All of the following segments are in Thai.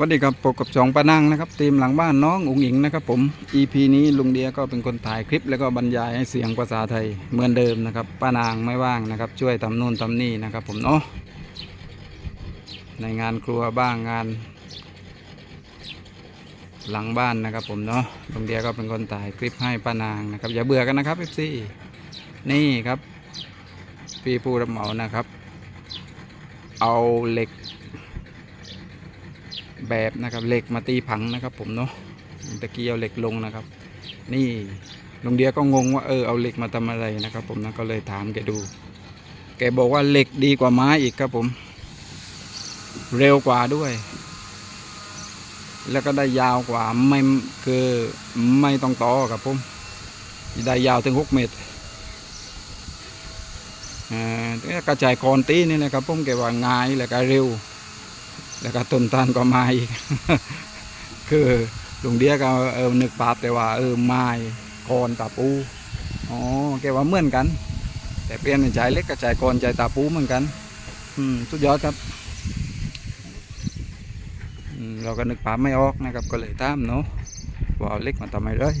วัสดีครับพบกับสองปานังนะครับทีมหลังบ้านน้องอุ๋งอิงนะครับผม EP นี้ลุงเดียก็เป็นคนถ่ายคลิป แล้วก็บรรยายให้เสียงภาษาไทยเหมือนเดิมนะครับป้านางไม่ว่างนะครับ ช่วยทำนู่นทำนี่นะครับ ผมเนาะในงานครัวบ้างงาน หลังบ้านนะครับ ผมเนาะลุงเดียก็เป็นคนถ่ายคลิปให้ป้านางนะครับ อย่าเบื่อกันนะครับ FC นี่ครับพี่ผู้รับเหมานะครับ เอาเหล็ก แบบนะครับเหล็กมาตีผังนะครับ ผมเนาะตะกี้เอาเหล็กลงนะครับ นี่ลุงเดียก็งงว่าเออเอาเหล็กมาทำอะไรนะครับ ผมนะก็เลยถามแกดู แกบอกว่าเหล็กดีกว่าไม้อีกครับผม เร็วกว่าด้วย แล้วก็ได้ยาวกว่าไม่คือไม่ต้องต่อครับผมได้ยาวถึงหกเมตรอ่ากระจายคอนตีนี่นะครับผมแกว่าง่ายแล้วก็เร็ว แล้วก็ต้นตาลก็มาอีกคือลุงเดียก็เออนึกภาพแต่ว่าเออไม้กอนตาปูอ๋อแกว่าเหมือนกัน แต่เปลี่ยนเป็นใจเล็กกับใจกอนใจตาปูเหมือนกัน อืมสุดยอดครับอืมเราก็นึกภาพไม่ออกนะครับก็เลยตามเนาะว่าเอาเล็กมาทำไมเลย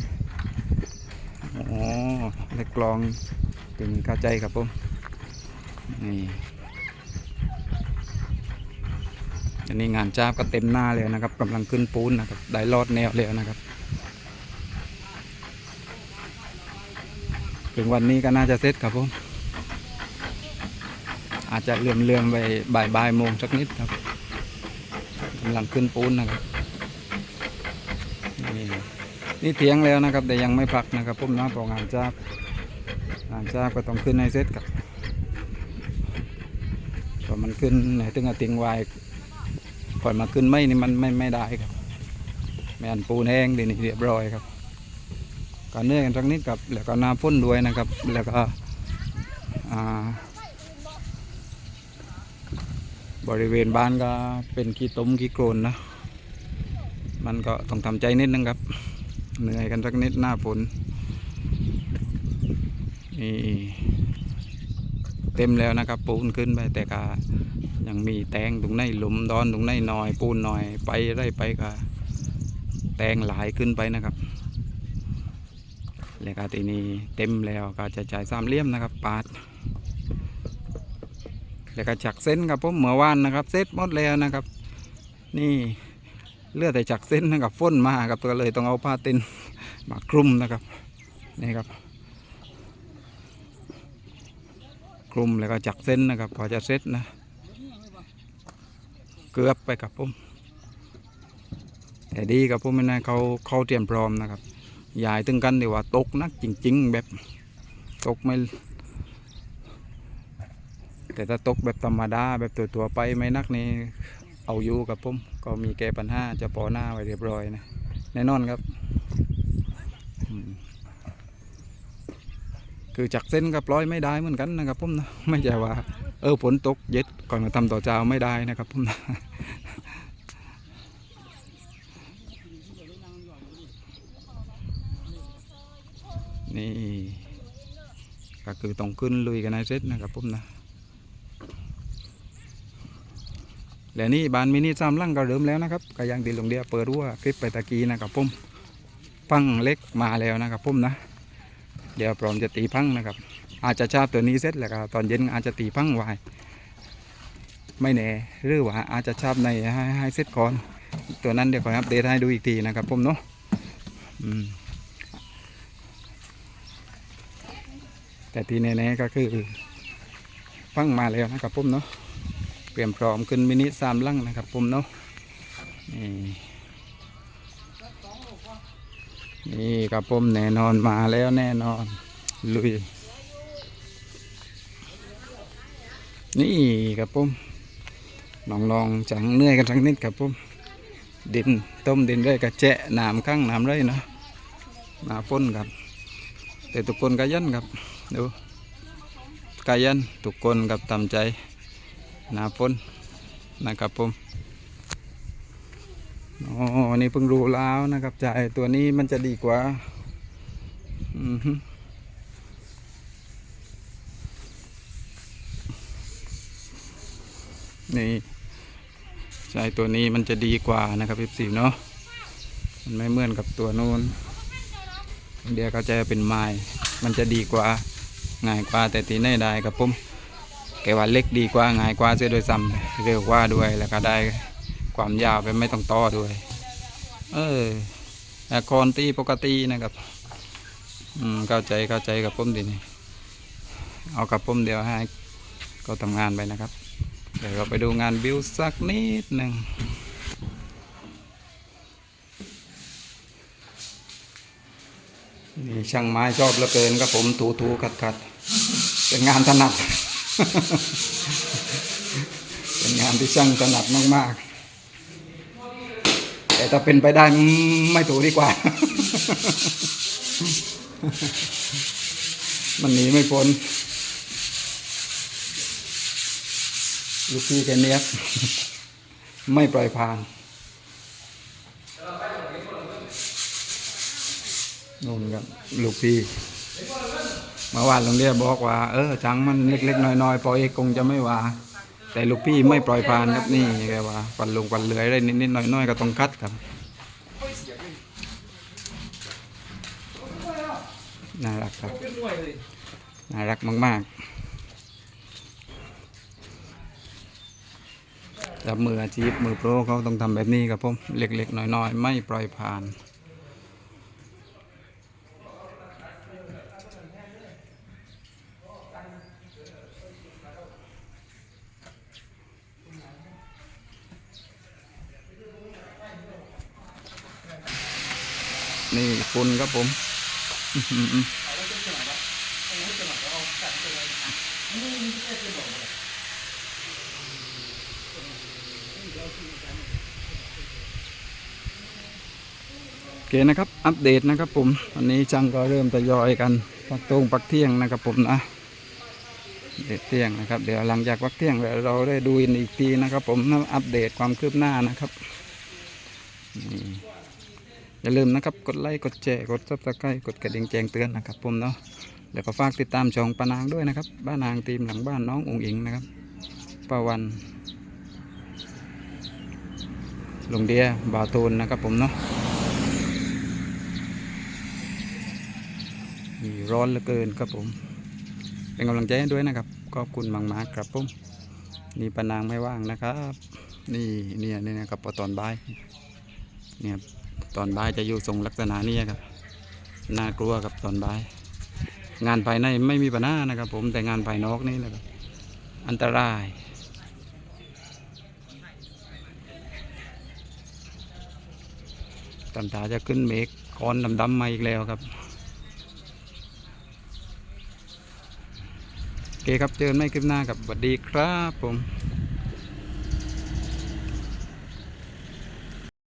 อ๋อเล็กกลองถึงเข้าใจครับผมนี่ อันนี้งานจ้าบก็เต็มหน้าเลยนะครับกำลังขึ้นปูนนะครับ ได้ลอดแนวเลยนะครับ ถึงวันนี้ก็น่าจะเสร็จครับผมอาจจะเลื่อมเลื่อมๆไปบ่ายบ่ายโมงสักนิดครับกำลังขึ้นปูนนะครับนี่นี่เถียงแล้วนะครับ แต่ยังไม่พักนะครับผมนะเพองานจ้าบงานจ้าบก็ต้องขึ้นให้เสร็จครับพอมันขึ้นไหนถึงอติงไว้ ก่อนมาขึ้นไม่นี่มันไม่ไม่ได้ครับแม่นปูนแห้งดีนี้เรียบร้อยครับก็เนื่อยกันสักนิดครับแล้วก็น้ำพ่นด้วยนะครับ แล้วก็บริเวณบ้านก็เป็นขี้ต้มขี้โคลนนะมันก็ต้องทำใจนิดนึงครับ เหนื่อยกันสักนิดหน้าฝนนี่ เต็มแล้วนะครับ ปูนขึ้นไปแต่ก็ยังมีแตงตรงในหลุมดอนตรงในหน่อยปูนหน่อยไปได้ไปก็แตงหลายขึ้นไปนะครับแล้วก็ทีนี้เต็มแล้วก็จะจ่ายสามเหลี่ยมนะครับ ปาด แล้วก็จักเส้นครับผมเมื่อวานนะครับ เซ็ตหมดแล้วนะครับ นี่เลือดแต่จักเส้นนะครับฝนมาครับก็เลยต้องเอาผ้าเต็นมาคลุมนะครับนี่ครับ คลุมแล้วก็จักเส้นนะครับพอจะเซ็ตนะ เกือบไปกับผมแต่ดีกับผมไม่นาเขาเขาเตรียมพร้อมนะครับยายถึงกันเดี๋ยวว่าตกนักจริง ๆ แบบตกไม่แต่ถ้าตกแบบธรรมดาแบบตัวตัวไปไม่นักนี่เอาอยู่กับผมก็มีแก้ปัญหาจะปอหน้าไว้เรียบร้อยนะแน่นอนครับอืม คือจักเส้นกับร้อยไม่ได้เหมือนกันนะครับผมนะไม่ใช่ว่า เออฝนตกเย็ดก่อนมาทำต่อเจ้าไม่ได้นะครับผมนะนี่ก็คือต้องขึ้นลุยกันให้เสร็จนะครับผมนะและนี่บานมินิซามลังก็เริ่มแล้วนะครับก็ยังดีลงเดียเปิดรั่วคลิปไปตะกี้นะครับผมพังเล็กมาแล้วนะครับผมนะ เดี๋ยวพร้อมจะตีพังนะครับ อาจจะชาบตัวนี้เสร็จแล้วก็ตอนเย็นอาจจะตีพังไว้ไม่แน่หรือว่าอาจจะชาบในให้ให้เสร็จก่อนตัวนั้นเดี๋ยวขออัปเดตให้ดูอีกทีนะครับผมเนาะแต่ที่แน่ๆก็คือพังมาแล้วนะครับผมเนาะเตรียมพร้อมขึ้นมินิสามลังนะครับผมเนาะนี่ นี่ครับผมแน่นอนมาแล้วแน่นอน ลุย นี่ครับผมลองลองจังเหนื่อยกันสักนิดครับผมดินต้มดินด้กระแจะน้ำข้างน้ำเลยเนาะหนาฝนครับ แต่ทุกคนก็ยันครับดูกายันทุกคนกับตามใจหนาฝนนะครับผม อ๋อนี่เพิ่งรู้แล้วนะครับใจตัวนี้มันจะดีกว่า อือฮึนี่ใช่ตัวนี้มันจะดีกว่านะครับพี่สีเนาะมันไม่เหมือนกับตัวนู้นเดี๋ยวเขาจะเป็นไม้มันจะดีกว่าง่ายกว่าแต่ตีไม่ได้ครับผมแกว่าเล็กดีกว่าง่ายกว่าเสียโดยซ้ำเร็วกว่าด้วยแล้วก็ได้ ความยาวไปไม่ต้องต่อด้วย เออแต่คอนตีปกตินะครับ อืมเข้าใจเข้าใจกับผมดีนี่เอากับผมเดียวให้ก็ทำงานไปนะครับ เดี๋ยวเราไปดูงานบิวสักนิดหนึ่งนี่ช่างไม้ชอบเหลือเกินครับผมถูถูขัดขัดเป็นงานถนัด เป็นงานที่ช่างถนัดมาก ๆ แต่ถ้าเป็นไปได้ไม่ถูดีกว่า มันหนีไม่พ้นลูกพี่แกเนี้ยไม่ปล่อยผ่านนู่นครับลูกพี่เมื่อวานโรงเรียบอกว่า เออจังมันเล็กๆน้อยๆพอเอกคงจะไม่ว่า แต่ลูกพี่ไม่ปล่อยผ่านครับนี่แกว่าปันลงปันเลือยอะไรนิดๆหน้อยๆก็ต้องคัดครับน่ารักครับน่ารักมากๆแต่มืออาชีพมือโปรเขาต้องทำแบบนี้ครับผมเล็กๆน้อยๆ ไม่ปล่อยผ่าน นี่คุณครับผมโอเคนะครับ อัปเดตนะครับผมวันนี้ช่างก็เริ่มทยอยกันปักตรงปักเที่ยงนะครับผมนะเด็ดเที่ยงนะครับ เดี๋ยวหลังจากปักเที่ยงเดี๋ยวเราได้ดูอีกทีนะครับ ผมนะอัปเดตความคืบหน้านะครับนี่ อย่าลืมนะครับกดไลค์กดแชร์กดซับสไครต์กดกระดิ่งแจ้งเตือนนะครับผมเนาะแล้วก็ฝากติดตามช่องปานางด้วยนะครับ บ้านนางทีมหลังบ้านน้ององอิงนะครับป้าวันลุงเดียบาตูนนะครับผมเนาะร้อนเหลือเกินครับผม เป็นกำลังใจให้ด้วยนะครับขอบคุณมากๆครับผมนี่ปานางไม่ว่างนะครับ นี่เนี่ยนี่นะครับพอตอนบ่ายเนี่ย ตอนบ่ายจะอยู่ทรงลักษณะนี้ครับ น่ากลัวกับตอนบ่าย งานภายในไม่มีปัญหานะครับ ผมแต่งานภายนอกนี่แหละครับ อันตรายตำตาจะขึ้นเมฆก้อนดำๆมาอีกแล้วครับโอเคครับเจอกันไม่คลิปหน้ากับสวัสดีครับผม